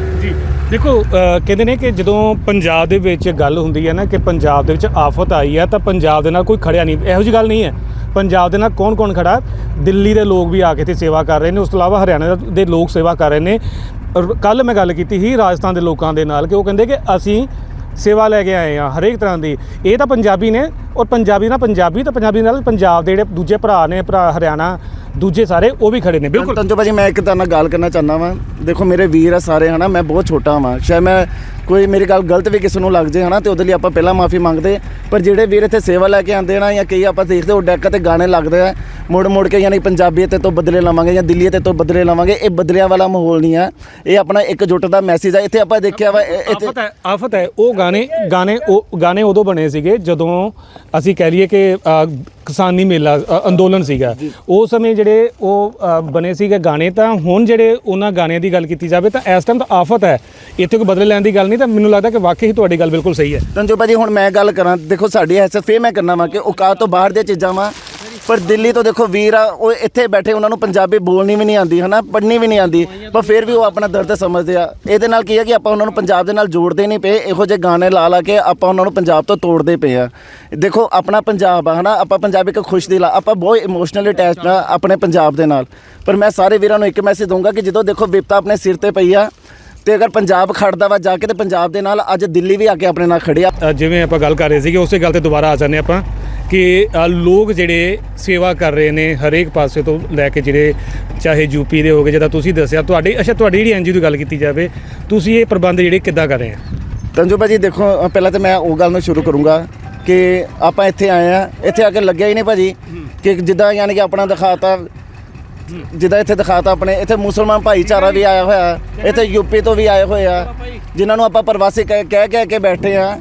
ਦੇਖੋ ਕਹਿੰਦੇ ਨੇ ਕਿ ਜਦੋਂ ਪੰਜਾਬ ਦੇ ਵਿੱਚ ਗੱਲ ਹੁੰਦੀ ਹੈ ਨਾ ਕਿ ਪੰਜਾਬ ਦੇ ਵਿੱਚ ਆਫਤ ਆਈ ਹੈ, ਤਾਂ ਪੰਜਾਬ ਦੇ ਨਾਲ ਕੋਈ ਖੜਿਆ ਨਹੀਂ। ਇਹੋ ਜੀ ਗੱਲ ਨਹੀਂ ਹੈ। ਪੰਜਾਬ ਦੇ ਨਾਲ ਕੌਣ-ਕੌਣ ਖੜਾ? ਦਿੱਲੀ ਦੇ ਲੋਕ ਵੀ ਆ ਕੇ ਇੱਥੇ ਸੇਵਾ ਕਰ ਰਹੇ ਨੇ, ਉਸ ਤੋਂ ਇਲਾਵਾ ਹਰਿਆਣਾ ਦੇ ਲੋਕ ਸੇਵਾ ਕਰ ਰਹੇ ਨੇ। ਕੱਲ ਮੈਂ ਗੱਲ ਕੀਤੀ ਸੀ ਰਾਜਸਥਾਨ ਦੇ ਲੋਕਾਂ ਦੇ ਨਾਲ ਕਿ ਉਹ ਕਹਿੰਦੇ ਕਿ ਅਸੀਂ ਸੇਵਾ ਲੈ ਕੇ ਆਏ ਆ ਹਰੇਕ ਤਰ੍ਹਾਂ ਦੀ। ਇਹ ਤਾਂ ਪੰਜਾਬੀ ਨੇ ਔਰ ਪੰਜਾਬੀ ਨਾਲ ਪੰਜਾਬੀ ਤਾਂ ਪੰਜਾਬੀ ਨਾਲ ਪੰਜਾਬ ਦੇ ਜਿਹੜੇ ਦੂਜੇ ਭਰਾ ਨੇ ਭਰਾ ਹਰਿਆਣਾ ਦੂਜੇ ਸਾਰੇ ਉਹ ਵੀ ਖੜੇ ਨੇ ਬਿਲਕੁਲ। ਤੰਜੋ ਭਾਜੀ ਮੈਂ ਇੱਕ ਤਾਂ ਨਾਲ ਗੱਲ ਕਰਨਾ ਚਾਹੁੰਦਾ ਵਾਂ। ਦੇਖੋ ਮੇਰੇ ਵੀਰ ਆ ਸਾਰੇ ਹਨਾ ਮੈਂ ਬਹੁਤ ਛੋਟਾ ਵਾਂ। ਸ਼ਾਇਦ ਮੈਂ ਕੋਈ ਮੇਰੀ ਗੱਲ ਗਲਤ ਵੀ ਕਿਸੇ ਨੂੰ ਲੱਗ ਜੇ ਹਨਾ ਤੇ ਉਹਦੇ ਲਈ ਆਪਾਂ ਪਹਿਲਾਂ ਮਾਫੀ ਮੰਗਦੇ। ਪਰ ਜਿਹੜੇ ਵੀਰ ਇੱਥੇ ਸੇਵਾ ਲੈ ਕੇ ਆਉਂਦੇ ਨਾ ਜਾਂ ਕਈ ਆਪਾਂ ਦੇਖਦੇ ਉਹ ਡੈਕ ਤੇ ਗਾਣੇ ਲੱਗਦੇ ਆ। ਮੁੜ ਮੁੜ ਕੇ ਯਾਨੀ ਪੰਜਾਬੀ ਤੇ ਤੋਂ ਬਦਲੇ ਲਵਾਂਗੇ ਜਾਂ ਦਿੱਲੀ ਤੇ ਤੋਂ ਬਦਲੇ ਲਵਾਂਗੇ ਇਹ ਬਦਲਿਆਂ ਵਾਲਾ ਮਾਹੌਲ ਨਹੀਂ ਆ। ਇਹ ਆਪਣਾ ਇੱਕਜੁੱਟ ਦਾ ਮੈਸੇਜ ਆ। ਇੱਥੇ ਆਪਾਂ ਦੇਖਿਆ ਵਾ ਆਫਤ ਹੈ ਆਫਤ ਹੈ। ਉਹ ਗਾਣੇ ਗਾਣੇ ਉਹ ਗਾਣੇ ਉਦੋਂ ਬਣੇ ਸੀਗੇ ਜਦੋਂ ਅਸੀਂ ਕਹਿ ਲਈਏ ਕਿ ਕਿਸਾਨੀ ਮੇਲਾ ਅ, ਅੰਦੋਲਨ ਸੀਗਾ। ਉਸ ਸਮੇਂ ਜਿਹੜੇ ਉਹ ਅ, ਬਣੇ ਸੀਗੇ ਗਾਣੇ ਤਾਂ ਹੁਣ ਜਿਹੜੇ ਉਹਨਾਂ ਗਾਣਿਆਂ ਦੀ ਗੱਲ ਕੀਤੀ ਜਾਵੇ ਤਾਂ ਇਸ ਟਾਈਮ ਤਾਂ ਆਫਤ ਹੈ। ਇੱਥੇ ਕੋਈ ਬਦਲੇ ਲੈਣ ਦੀ ਗੱਲ ਨਹੀਂ ਤਾਂ ਮੈਨੂੰ ਲੱਗਦਾ ਕਿ ਵਾਕਈ ਹੀ ਤੁਹਾਡੀ ਗੱਲ ਬਿਲਕੁਲ ਸਹੀ ਹੈ। ਤੰਜੋ ਭਾਜੀ ਹੁਣ ਮੈਂ ਗੱਲ ਕਰਾਂ। ਦੇਖੋ ਸਾਡੀ ਐਸਐਸ ਫੇ ਮੈਂ ਕਰਨਾ ਵਾ ਕਿ ਔਕਾਤ ਤੋਂ ਬਾਹਰ ਦੀਆਂ ਚੀਜ਼ਾਂ ਵਾ। ਪਰ ਦਿੱਲੀ ਤੋਂ ਦੇਖੋ ਵੀਰ ਆ ਉਹ ਇੱਥੇ ਬੈਠੇ ਉਹਨਾਂ ਨੂੰ ਪੰਜਾਬੀ ਬੋਲਣੀ ਵੀ ਨਹੀਂ ਆਉਂਦੀ ਹਨਾ? ਪੜ੍ਹਨੀ ਵੀ ਨਹੀਂ ਆਉਂਦੀ ਪਰ ਫਿਰ ਵੀ ਉਹ ਆਪਣਾ ਦਰਦ ਸਮਝਦੇ ਆ। ਇਹਦੇ ਨਾਲ ਕੀ ਹੈ ਕਿ ਆਪਾਂ ਉਹਨਾਂ ਨੂੰ ਪੰਜਾਬ ਦੇ ਨਾਲ ਜੋੜਦੇ ਨਹੀਂ ਪਏ ਇਹੋ ਜਿਹੇ ਗਾਣੇ ਲਾ ਲਾ ਕੇ ਆਪਾਂ ਉਹਨਾਂ ਨੂੰ ਪੰਜਾਬ ਤੋਂ ਤੋੜਦੇ ਪਏ ਆ। ਦੇਖੋ ਆਪਣਾ ਪੰਜਾਬ ਆ ਹਨਾ? ਆਪਾਂ ਪੰਜਾਬ ਇੱਕ ਖੁਸ਼ ਦਿਲ ਆ ਆਪਾਂ ਬਹੁਤ ਇਮੋਸ਼ਨਲੀ ਅਟੈਚਡ ਆ ਆਪਣੇ ਪੰਜਾਬ ਦੇ ਨਾਲ। ਪਰ ਮੈਂ ਸਾਰੇ ਵੀਰਾਂ ਨੂੰ ਇੱਕ ਮੈਸੇਜ ਦਊਂਗਾ ਕਿ ਜਦੋਂ ਦੇਖੋ ਵਿਪਤਾ ਆਪਣੇ ਸਿਰ ਤੇ ਪਈ ਆ ਤੇ ਅਗਰ ਪੰਜਾਬ ਖੜਦਾ ਵਾ ਜਾ ਕੇ ਤੇ ਪੰਜਾਬ ਦੇ ਨਾਲ ਅੱਜ ਦਿੱਲੀ ਵੀ ਆ ਕੇ ਆਪਣੇ ਨਾਲ ਖੜਿਆ ਅ, ਜਿਵੇਂ ਆਪਾਂ ਗੱਲ ਕਰ ਰਹੇ ਸੀਗੇ ਉਸੇ ਗੱਲ ਤੇ ਦੁਬਾਰਾ ਆ ਜਾਂਦੇ ਆਪਾਂ। ਕਿ ਲੋਕ ਜਿਹੜੇ ਸੇਵਾ ਕਰ ਰਹੇ ਨੇ ਹਰੇਕ ਪਾਸੇ ਤੋਂ ਲੈ ਕੇ ਜਿਹੜੇ ਚਾਹੇ ਯੂਪੀ ਦੇ ਹੋਗੇ ਜਿਹਦਾ ਤੁਸੀਂ ਦੱਸਿਆ, ਤੁਹਾਡੀ, ਅੱਛਾ, ਤੁਹਾਡੀ ਜਿਹੜੀ ਐਨਜੀਓ ਦੀ ਗੱਲ ਕੀਤੀ ਜਾਵੇ, ਤੁਸੀਂ ਇਹ ਪ੍ਰਬੰਧ ਜਿਹੜੇ ਕਿੱਦਾਂ ਕਰ ਰਹੇ ਆ? ਤੰਜੂ ਭਾਜੀ, ਦੇਖੋ ਪਹਿਲਾਂ ਤਾਂ ਮੈਂ ਉਹ ਗੱਲ ਨੂੰ ਸ਼ੁਰੂ ਕਰੂੰਗਾ ਕਿ ਆਪਾਂ ਇੱਥੇ ਆਏ ਆ, ਇੱਥੇ ਆ ਕੇ ਲੱਗਿਆ ਹੀ ਨਹੀਂ ਭਾਜੀ ਕਿ ਜਿੱਦਾਂ ਯਾਨੀ ਕਿ ਆਪਣਾ ਦਿਖਾਤਾ, ਜਿੱਦਾਂ ਇੱਥੇ ਦਿਖਾਤਾ ਆਪਣੇ, ਇੱਥੇ ਮੁਸਲਮਾਨ ਭਾਈਚਾਰਾ ਵੀ ਆਇਆ ਹੋਇਆ, ਇੱਥੇ ਯੂਪੀ ਤੋਂ ਵੀ ਆਏ ਹੋਏ ਆ, ਜਿਨ੍ਹਾਂ ਨੂੰ ਆਪਾਂ ਪ੍ਰਵਾਸੀ ਕਹਿ ਕਹਿ ਕਹਿ ਕੇ ਬੈਠੇ ਆ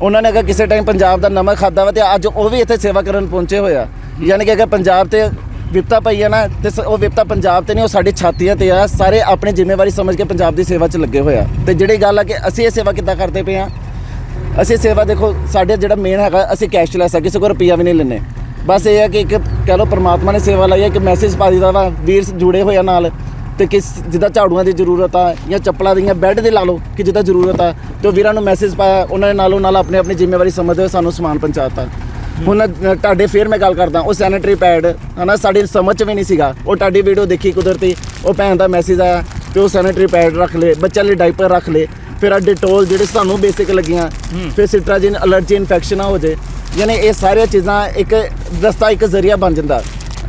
ਉਹਨਾਂ ਨੇ ਅਗਰ ਕਿਸੇ ਟਾਈਮ ਪੰਜਾਬ ਦਾ ਨਮਕ ਖਾਦਾ ਵਾ ਤੇ ਅੱਜ ਉਹ ਵੀ ਇੱਥੇ ਸੇਵਾ ਕਰਨ ਪਹੁੰਚੇ ਹੋਏ ਆ। ਯਾਨੀ ਕਿ ਅਗਰ ਪੰਜਾਬ ਤੇ ਵਿਪਤਾ ਪਈ ਆ ਨਾ, ਤੇ ਸ- ਉਹ ਵਿਪਤਾ ਪੰਜਾਬ ਤੇ ਨਹੀਂ, ਉਹ ਸਾਡੀ ਛਾਤੀਆਂ ਤੇ ਆ। ਸਾਰੇ ਆਪਣੀ ਜ਼ਿੰਮੇਵਾਰੀ ਸਮਝ ਕੇ ਪੰਜਾਬ ਦੀ ਸੇਵਾ 'ਚ ਲੱਗੇ ਹੋਏ ਆ। ਤੇ ਜਿਹੜੀ ਗੱਲ ਆ ਕਿ ਅਸੀਂ ਇਹ ਸੇਵਾ ਕਿੱਦਾਂ ਕਰਦੇ ਪਏ ਆ? ਅਸੀਂ ਸੇਵਾ ਦੇਖੋ, ਸਾਡੇ ਜਿਹੜਾ ਮੇਨ ਹੈਗਾ, ਅਸੀਂ ਕੈਸ਼ਲੈਸ ਆ ਕਿਸੇ ਕੋਲ ਰੁਪਈਆ ਵੀ ਨਹੀਂ ਲੈਂਦੇ। ਬਸ ਇਹ ਹੈ ਕਿ ਇੱਕ ਕਹਿ ਲਓ ਪ੍ਰਮਾਤਮਾ ਨੇ ਸੇਵਾ ਲਈ ਹੈ ਕਿ ਮੈਸੇਜ ਪਾ ਦਿੱਤਾ ਵਾ, ਵੀਰ ਜੁੜੇ ਹੋਏ ਆ ਨਾਲ। ਤੇ ਕਿਸ ਜਿੱਦਾਂ ਝਾੜੂਆਂ ਦੀ ਜ਼ਰੂਰਤ ਆ ਜਾਂ ਚੱਪਲਾਂ ਦੀਆਂ ਬੈੱਡ ਦੇ ਲਾ ਲਓ ਕਿ ਜਿੱਦਾਂ ਜ਼ਰੂਰਤ ਆ ਤੇ ਉਹ ਵੀਰਾਂ ਨੂੰ ਮੈਸੇਜ ਪਾਇਆ ਉਹਨਾਂ ਨੇ ਨਾਲੋਂ ਨਾਲ ਆਪਣੀ ਆਪਣੀ ਜ਼ਿੰਮੇਵਾਰੀ ਸਮਝਦੇ ਹੋਏ ਸਾਨੂੰ ਸਮਾਨ ਪਹੁੰਚਾਤਾ। ਹੁਣ ਤੁਹਾਡੇ ਫੇਰ ਮੈਂ ਗੱਲ ਕਰਦਾ ਉਹ ਸੈਨੀਟਰੀ ਪੈਡ ਹਨਾ ਸਾਡੀ ਸਮਝ 'ਚ ਵੀ ਨਹੀਂ ਸੀਗਾ। ਉਹ ਤੁਹਾਡੀ ਵੀਡੀਓ ਦੇਖੀ ਕੁਦਰਤੀ ਉਹ ਭੈਣ ਦਾ ਮੈਸੇਜ ਆਇਆ ਤੇ ਉਹ ਸੈਨੀਟਰੀ ਪੈਡ ਰੱਖ ਲੇ ਬੱਚਿਆਂ ਲਈ ਡਾਈਪਰ ਰੱਖ ਲੇ ਫਿਰ ਆ ਡਿਟੋਲ ਜਿਹੜੇ ਸਾਨੂੰ ਬੇਸਿਕ ਲੱਗੀਆਂ ਫਿਰ ਸਿਟਰਾਜਿਨ ਅਲਰਜੀ ਇਨਫੈਕਸ਼ਨ ਹੋ ਜੇ। ਯਾਨੀ ਇਹ ਸਾਰੀਆਂ ਚੀਜ਼ਾਂ ਇੱਕ ਰਸਤਾ ਇੱਕ ਜ਼ਰੀਆ ਬਣ ਜਾਂਦਾ।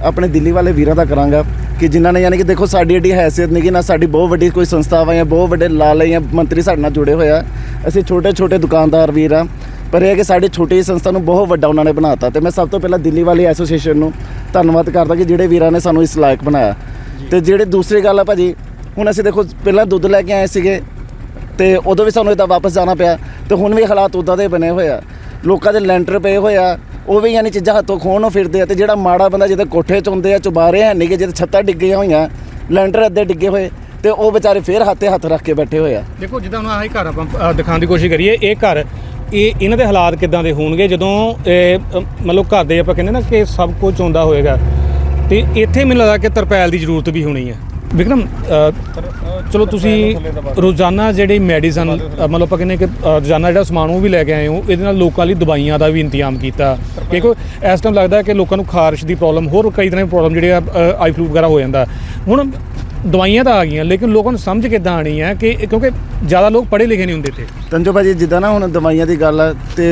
ਆਪਣੇ ਦਿੱਲੀ ਵਾਲੇ ਵੀਰਾਂ ਦਾ ਕਰਾਂਗਾ। ਕਿ ਜਿਨ੍ਹਾਂ ਨੇ ਯਾਨੀ ਕਿ ਦੇਖੋ ਸਾਡੀ ਏਡੀ ਹੈਸੀਅਤ ਨਹੀਂ ਕਿ ਨਾ ਸਾਡੀ ਬਹੁਤ ਵੱਡੀ ਕੋਈ ਸੰਸਥਾ ਵਾ ਜਾਂ ਬਹੁਤ ਵੱਡੇ ਲਾਲੇ ਜਾਂ ਮੰਤਰੀ ਸਾਡੇ ਨਾਲ ਜੁੜੇ ਹੋਏ ਆ। ਅਸੀਂ ਛੋਟੇ ਛੋਟੇ ਦੁਕਾਨਦਾਰ ਵੀਰ ਆ। ਪਰ ਇਹ ਹੈ ਕਿ ਸਾਡੀ ਛੋਟੀ ਸੰਸਥਾ ਨੂੰ ਬਹੁਤ ਵੱਡਾ ਉਹਨਾਂ ਨੇ ਬਣਾਤਾ ਤੇ ਮੈਂ ਸਭ ਤੋਂ ਪਹਿਲਾਂ ਦਿੱਲੀ ਵਾਲੀ ਐਸੋਸੀਏਸ਼ਨ ਨੂੰ ਧੰਨਵਾਦ ਕਰਦਾ ਕਿ ਜਿਹੜੇ ਵੀਰਾਂ ਨੇ ਸਾਨੂੰ ਇਸ ਲਾਇਕ ਬਣਾਇਆ। ਤੇ ਜਿਹੜੇ ਦੂਸਰੀ ਗੱਲ ਆ ਭਾਜੀ ਹੁਣ ਅਸੀਂ ਦੇਖੋ ਪਹਿਲਾਂ ਦੁੱਧ ਲੈ ਕੇ ਆਏ ਸੀਗੇ ਤੇ ਉਦੋਂ ਵੀ ਸਾਨੂੰ ਇਦਾਂ ਵਾਪਸ ਜਾਣਾ ਪਿਆ ਤੇ ਹੁਣ ਵੀ ਹਾਲਾਤ ਉਦਾਂ ਦੇ ਬਣੇ ਹੋਏ ਆ। ਲੋਕਾਂ ਦੇ ਲੈਂਟਰ ਪਏ ਹੋਏ ਆ। ਵੀ ਯਾਨੀ ਚੀਜ਼ਾਂ ਹੱਥੋਂ ਖੋਹਣ ਨੂੰ ਫਿਰਦੇ ਆ ਤੇ ਜਿਹੜਾ ਮਾੜਾ ਬੰਦਾ ਜਿਹਦੇ ਕੋਠੇ ਚ ਹੁੰਦੇ ਆ ਚੁਬਾਰੇ ਹੈ ਨਹੀਂ ਕਿ ਜਿਹਦੇ ਛੱਤਾਂ ਡਿੱਗੀਆਂ ਹੋਈਆਂ ਲੈਂਟਰ ਅੱਧੇ ਡਿੱਗੇ ਹੋਏ ਤੇ ਉਹ ਵਿਚਾਰੇ ਫੇਰ ਹੱਥੇ ਹੱਥ ਰੱਖ ਕੇ ਬੈਠੇ ਹੋਏ ਆ। ਦੇਖੋ ਜਿੱਦਾਂ ਹੁਣ ਆਹੀ ਘਰ ਆਪਾਂ ਦਿਖਾਉਣ ਦੀ ਕੋਸ਼ਿਸ਼ ਕਰੀਏ ਇਹ ਘਰ ਇਹ ਇਹਨਾਂ ਦੇ ਹਾਲਾਤ ਕਿੱਦਾਂ ਦੇ ਹੋਣਗੇ? ਜਦੋਂ ਇਹ, ਮਤਲਬ ਘਰ ਦੇ ਆਪਾਂ ਕਹਿੰਦੇ ਨਾ ਕਿ ਸਭ ਕੁਝ ਆਉਂਦਾ ਹੋਏਗਾ ਤੇ ਇੱਥੇ ਮੈਨੂੰ ਲੱਗਦਾ ਕਿ ਤਰਪੈਲ ਦੀ ਜ਼ਰੂਰਤ ਵੀ ਹੋਣੀ ਹੈ। ਵਿਕਰਮ ਅ, ਚਲੋ ਤੁਸੀਂ ਰੋਜ਼ਾਨਾ ਜਿਹੜੀ ਮੈਡੀਸਨ ਮਤਲਬ ਆਪਾਂ ਕਹਿੰਦੇ ਕਿ ਅ, ਰੋਜ਼ਾਨਾ ਜਿਹੜਾ ਸਮਾਨ ਉਹ ਵੀ ਲੈ ਕੇ ਆਏ ਹੋ ਇਹਦੇ ਨਾਲ ਲੋਕਾਂ ਲਈ ਦਵਾਈਆਂ ਦਾ ਵੀ ਇੰਤਜ਼ਾਮ ਕੀਤਾ। ਕਿਉਂਕਿ ਇਸ ਟਾਈਮ ਲੱਗਦਾ ਕਿ ਲੋਕਾਂ ਨੂੰ ਖਾਰਸ਼ ਦੀ ਪ੍ਰੋਬਲਮ ਹੋਰ ਕਈ ਤਰ੍ਹਾਂ ਦੀ ਪ੍ਰੋਬਲਮ ਜਿਹੜੇ ਆ ਆਈ ਫਲੂ ਵਗੈਰਾ ਹੋ ਜਾਂਦਾ। ਹੁਣ ਦਵਾਈਆਂ ਤਾਂ ਆ ਗਈਆਂ ਲੇਕਿਨ ਲੋਕਾਂ ਨੂੰ ਸਮਝ ਕਿੱਦਾਂ ਆਣੀ ਹੈ ਕਿ ਕਿਉਂਕਿ ਜ਼ਿਆਦਾ ਲੋਕ ਪੜ੍ਹੇ ਲਿਖੇ ਨਹੀਂ ਹੁੰਦੇ ਇੱਥੇ। ਤੰਜੋ ਭਾਜੀ ਜਿੱਦਾਂ ਨਾ ਹੁਣ ਦਵਾਈਆਂ ਦੀ ਗੱਲ ਆ ਤੇ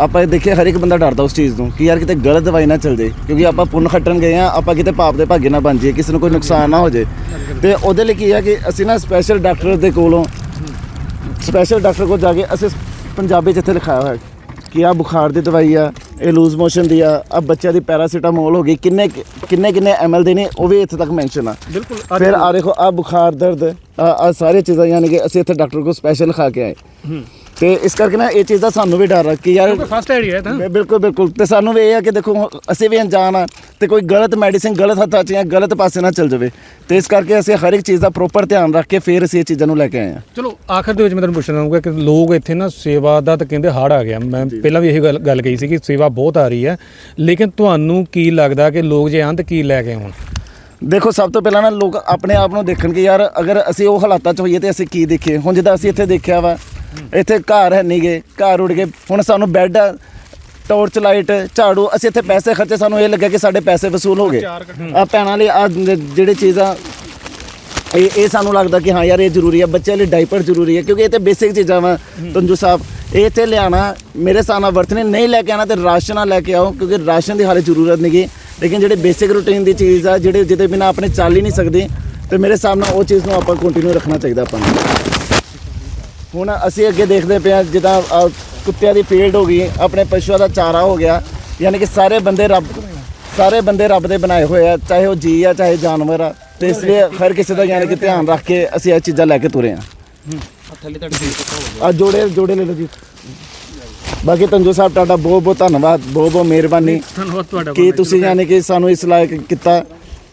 ਆਪਾਂ ਇਹ ਦੇਖਿਆ ਹਰ ਇੱਕ ਬੰਦਾ ਡਰਦਾ ਉਸ ਚੀਜ਼ ਤੋਂ ਕਿ ਯਾਰ ਕਿਤੇ ਗਲਤ ਦਵਾਈ ਨਾ ਚੱਲ ਜੇ ਕਿਉਂਕਿ ਆਪਾਂ ਪੁੰਨ ਖੱਟਣ ਗਏ ਆ ਆਪਾਂ ਕਿਤੇ ਪਾਪ ਦੇ ਭਾਗੇ ਨਾ ਬਣ ਜਾਈਏ ਕਿਸੇ ਨੂੰ ਕੋਈ ਨੁਕਸਾਨ ਨਾ ਹੋ ਜੇ ਤੇ ਉਹਦੇ ਲਈ ਕੀ ਆ ਕਿ ਅਸੀਂ ਨਾ ਸਪੈਸ਼ਲ ਡਾਕਟਰ ਦੇ ਕੋਲੋਂ ਸਪੈਸ਼ਲ ਡਾਕਟਰ ਕੋਲ ਜਾ ਕੇ ਅਸੀਂ ਪੰਜਾਬੀ 'ਚ ਇੱਥੇ ਲਿਖਾਇਆ ਹੋਇਆ ਕਿ ਆ ਬੁਖਾਰ ਦੀ ਦਵਾਈ ਆ ਇਹ ਲੂਜ਼ ਮੋਸ਼ਨ ਦੀ ਆ ਆ ਬੱਚਿਆਂ ਦੀ ਪੈਰਾਸੀਟਾਮੋਲ ਹੋ ਗਈ ਕਿੰਨੇ ਕਿੰਨੇ ਕਿੰਨੇ ਐਮਐਲ ਦੇ ਨੇ ਉਹ ਵੀ ਇੱਥੇ ਤੱਕ ਮੈਂਸ਼ਨ ਆ। ਬਿਲਕੁਲ ਫਿਰ ਆ ਦੇਖੋ ਆ ਬੁਖਾਰ ਦਰਦ ਆ ਸਾਰੀਆਂ ਚੀਜ਼ਾਂ ਯਾਨੀ ਕਿ ਅਸੀਂ ਇੱਥੇ ਡਾਕਟਰ ਕੋਲ ਸਪੈਸ਼ਲ ਲਿਖਾ ਕੇ ਆਏ। ਤੇ ਇਸ ਕਰਕੇ ਨਾ ਇਹ ਚੀਜ਼ ਦਾ ਸਾਨੂੰ ਵੀ ਡਰ ਆ ਕਿ ਯਾਰ ਫਸਟ ਏਡ ਹੈ ਤਾਂ। ਬਿ- ਬਿਲਕੁਲ ਬਿਲਕੁਲ। ਤੇ ਸਾਨੂੰ ਵੀ ਇਹ ਆ ਕਿ ਦੇਖੋ ਅਸੀਂ ਵੀ ਅਣਜਾਣ ਆ ਤੇ ਕੋਈ ਗਲਤ ਮੈਡੀਸਿਨ ਗਲਤ ਹੱਥਾਂ 'ਚ ਜਾਂ ਗਲਤ ਪਾਸੇ ਨਾ ਚੱਲ ਜਾਵੇ। ਤੇ ਇਸ ਕਰਕੇ ਅਸੀਂ ਹਰ ਇੱਕ ਚੀਜ਼ ਦਾ ਪ੍ਰੋਪਰ ਧਿਆਨ ਰੱਖ ਕੇ ਫਿਰ ਅਸੀਂ ਇਹ ਚੀਜ਼ਾਂ ਨੂੰ ਲੈ ਕੇ ਆਏ ਆ। ਚਲੋ ਆਖਰ ਦੇ ਵਿੱਚ ਮੈਂ ਤੁਹਾਨੂੰ ਪੁੱਛਣਾ ਚਾਹੂੰਗਾ ਕਿ ਲੋਕ ਇੱਥੇ ਨਾ ਸੇਵਾ ਦਾ ਤਾਂ ਕਹਿੰਦੇ ਹੜ ਆ ਗਿਆ। ਮੈਂ ਪਹਿਲਾਂ ਵੀ ਇਹੀ ਗੱਲ ਗੱਲ ਕਹੀ ਸੀ ਕਿ ਸੇਵਾ ਬਹੁਤ ਆ ਰਹੀ ਹੈ। ਲੇਕਿਨ ਤੁਹਾਨੂੰ ਕੀ ਲੱਗਦਾ ਕਿ ਲੋਕ ਜੇ ਅੰਤ ਕੀ ਲੈ ਕੇ ਆਉਣ? ਦੇਖੋ ਸਭ ਤੋਂ ਪਹਿਲਾਂ ਨਾ ਲੋਕ ਆਪਣੇ ਆਪ ਨੂੰ ਦੇਖਣ ਕਿ ਯਾਰ ਅਗਰ ਅਸੀਂ ਉਹ ਹਾਲਾਤਾਂ 'ਚ ਹੋਈਏ ਤੇ ਅਸੀਂ ਕੀ ਦੇਖੀਏ? ਹੁਣ ਜਿੱਦਾਂ ਅਸੀਂ ਇੱਥੇ ਦੇਖਿਆ ਵਾ ਇੱਥੇ ਘਰ ਹੈ ਨਹੀਂਗੇ ਘਰ ਉੜ ਗਏ ਹੁਣ ਸਾਨੂੰ ਬੈੱਡ ਟਾਰਚ ਲਾਈਟ ਝਾੜੂ ਅਸੀਂ ਇੱਥੇ ਪੈਸੇ ਖਰਚੇ ਸਾਨੂੰ ਇਹ ਲੱਗਿਆ ਕਿ ਸਾਡੇ ਪੈਸੇ ਵਸੂਲ ਹੋ ਗਏ। ਆ ਭੈਣਾਂ ਲਈ ਆ ਜਿਹੜੇ ਚੀਜ਼ਾਂ ਇਹ ਇਹ ਸਾਨੂੰ ਲੱਗਦਾ ਕਿ ਹਾਂ ਯਾਰ ਇਹ ਜ਼ਰੂਰੀ ਹੈ ਬੱਚਿਆਂ ਲਈ ਡਾਈਪਰ ਜ਼ਰੂਰੀ ਹੈ ਕਿਉਂਕਿ ਇਹ ਤੇ ਬੇਸਿਕ ਚੀਜ਼ਾਂ ਵਾ ਤੰਜੂ ਸਾਹਿਬ। ਇਹ ਤੇ ਲਿਆਣਾ ਮੇਰੇ ਨਾਲ ਵਰਤਨੇ ਨਹੀਂ ਲੈ ਕੇ ਆਣਾ ਤੇ ਰਾਸ਼ਨ ਲੈ ਕੇ ਆਓ ਕਿਉਂਕਿ ਰਾਸ਼ਨ ਦੀ ਹਾਲੇ ਜ਼ਰੂਰਤ ਨਹੀਂਗੀ ਲੇਕਿਨ ਜਿਹੜੇ ਬੇਸਿਕ ਰੂਟੀਨ ਦੀ ਚੀਜ਼ ਆ ਜਿਹੜੇ ਜਿਹਦੇ ਬਿਨਾ ਆਪਣੇ ਚੱਲ ਹੀ ਨਹੀਂ ਸਕਦੇ ਤੇ ਮੇਰੇ ਨਾਲ ਉਹ ਚੀਜ਼ ਨੂੰ ਆਪਾਂ ਕੰਟੀਨਿਊ ਰੱਖਣਾ ਚਾਹੀਦਾ ਆਪਾਂ ਨੂੰ। ਹੁਣ ਅਸੀਂ ਅੱਗੇ ਦੇਖਦੇ ਪਏ ਹਾਂ ਜਿੱਦਾਂ ਅਹ, ਕੁੱਤਿਆਂ ਦੀ ਫੀਲਡ ਹੋ ਗਈ ਆਪਣੇ ਪਸ਼ੂਆਂ ਦਾ ਚਾਰਾ ਹੋ ਗਿਆ ਯਾਨੀ ਕਿ ਸਾਰੇ ਬੰਦੇ ਰੱਬ ਸਾਰੇ ਬੰਦੇ ਰੱਬ ਦੇ ਬਣਾਏ ਹੋਏ ਆ ਚਾਹੇ ਉਹ ਜੀ ਆ ਚਾਹੇ ਜਾਨਵਰ ਆ। ਤੇ ਇਸ ਲਈ ਹਰ ਕਿਸੇ ਦਾ ਯਾਨੀ ਕਿ ਧਿਆਨ ਰੱਖ ਕੇ ਅਸੀਂ ਇਹ ਚੀਜ਼ਾਂ ਲੈ ਕੇ ਤੁਰੇ ਆ ਆ ਜੋੜੇ ਜੋੜੇ ਲੈ ਲਓ ਜੀ। ਬਾਕੀ ਤੰਜੂ ਸਾਹਿਬ ਤੁਹਾਡਾ ਬਹੁਤ ਬਹੁਤ ਧੰਨਵਾਦ ਬਹੁਤ ਬਹੁਤ ਮਿਹਰਬਾਨੀ। ਧੰਨਵਾਦ ਤੁਹਾਡਾ ਕਿ ਤੁਸੀਂ ਯਾਨੀ ਕਿ ਸਾਨੂੰ ਇਸ ਲਾਇਕ ਕੀਤਾ?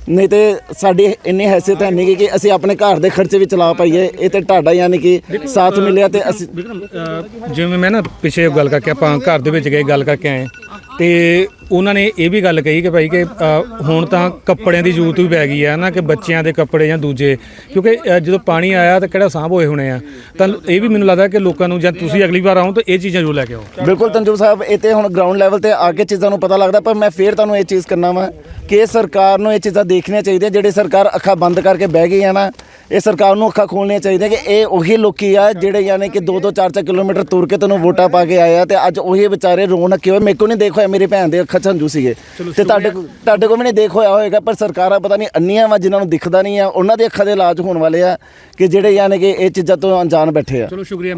ਨਹੀਂ ਤੇ ਸਾਡੀ ਇੰਨੀ ਹੈਸੀਅਤ ਹੈ ਨਹੀਂ ਕਿ ਅਸੀਂ ਆਪਣੇ ਘਰ ਦੇ ਖਰਚੇ ਵੀ ਚਲਾ ਪਾਈਏ। ਇਹ ਤੇ ਤੁਹਾਡਾ ਯਾਨੀ ਕਿ ਸਾਥ ਮਿਲਿਆ ਤੇ ਅਸੀਂ ਵਿਕਰਮ ਅਹ, ਜਿਵੇਂ ਮੈਂ ਨਾ ਪਿੱਛੇ ਗੱਲ ਕਰਕੇ ਆਪਾਂ ਘਰ ਦੇ ਵਿੱਚ ਗਏ ਗੱਲ ਕਰਕੇ ਆਏ। ਤੇ ਉਹਨਾਂ ਨੇ ਇਹ ਵੀ ਗੱਲ ਕਹੀ ਕਿ ਭਾਈ ਕਿ ਅਹ, ਹੁਣ ਤਾਂ ਕੱਪੜਿਆਂ ਦੀ ਜ਼ਰੂਰਤ ਵੀ ਪੈ ਗਈ ਹੈ ਨਾ ਕਿ ਬੱਚਿਆਂ ਦੇ ਕੱਪੜੇ ਜਾਂ ਦੂਜੇ। ਕਿਉਂਕਿ ਅਹ, ਜਦੋਂ ਪਾਣੀ ਆਇਆ ਤਾਂ ਕਿਹੜਾ ਸਾਂਭ ਹੋਏ ਹੋਣੇ ਆ। ਤਾਂ ਇਹ ਵੀ ਮੈਨੂੰ ਲੱਗਦਾ ਕਿ ਲੋਕਾਂ ਨੂੰ ਜਦ ਤੁਸੀਂ ਅਗਲੀ ਵਾਰ ਆਓ ਤਾਂ ਇਹ ਚੀਜ਼ਾਂ ਜ਼ਰੂਰ ਲੈ ਕੇ ਆਓ। ਬਿਲਕੁਲ ਤੰਜੂ ਸਾਹਿਬ ਇਹ ਤੇ ਹੁਣ ਗਰਾਊਂਡ ਲੈਵਲ ਤੇ ਆ ਕੇ ਚੀਜ਼ਾਂ ਨੂੰ ਪਤਾ ਲੱਗਦਾ ਪਰ ਮੈਂ ਫੇਰ ਤੁਹਾਨੂੰ ਇਹ ਚੀਜ਼ ਕਰਨਾ ਵਾ ਕਿ ਸਰਕਾਰ ਨੂੰ ਇਹ ਚੀਜ਼ਾਂ ਦੇਖਣੀਆਂ ਚਾਹੀਦੀਆਂ ਜਿਹੜੇ ਸਰਕਾਰ ਅੱਖਾਂ ਬੰਦ ਕਰਕੇ ਬਹਿ ਗਈ ਆ ਨਾ। ਇਹ ਸਰਕਾਰ ਨੂੰ ਅੱਖਾਂ ਖੋਲਣੀਆਂ ਚਾਹੀਦੀਆਂ ਕਿ ਇਹ ਉਹੀ ਲੋਕੀ ਆ ਜਿਹੜੇ ਯਾਨੀ ਕਿ 2-2 4-4 ਕਿਲੋਮੀਟਰ ਤੁਰ ਕੇ ਤੈਨੂੰ ਵੋਟਾਂ ਪਾ ਕੇ ਆਏ ਆ ਤੇ ਅੱਜ ਉਹੀ ਵਿਚਾਰੇ ਰੋਣ ਅੱਕੇ ਹੋਏ। ਮੇਰੇ ਕੋ ਨਹੀਂ ਦੇਖ ਹੋਇਆ ਮੇਰੀ ਭੈਣ ਦੇ ਅੱਖਾਂ ਹੰਝੂ ਸੀਗੇ। ਤੇ ਤੁਹਾਡੇ ਤੁਹਾਡੇ ਕੋਲ ਵੀ ਨਹੀਂ ਦੇਖ ਹੋਇਆ ਹੋਏਗਾ ਪਰ ਸਰਕਾਰਾਂ ਪਤਾ ਨਹੀਂ ਅੰਨੀਆਂ ਵਾ ਜਿਨ੍ਹਾਂ ਨੂੰ ਦਿਖਦਾ ਨਹੀਂ ਆ ਉਹਨਾਂ ਦੇ ਅੱਖਾਂ ਦੇ ਇਲਾਜ ਹੋਣ ਵਾਲੇ ਆ ਕਿ ਜਿਹੜੇ ਯਾਨੀ ਕਿ ਇਹ ਚੀਜ਼ਾਂ ਤੋਂ ਅਣਜਾਣ ਬੈਠੇ ਆ। ਚਲੋ ਸ਼ੁਕਰੀਆ।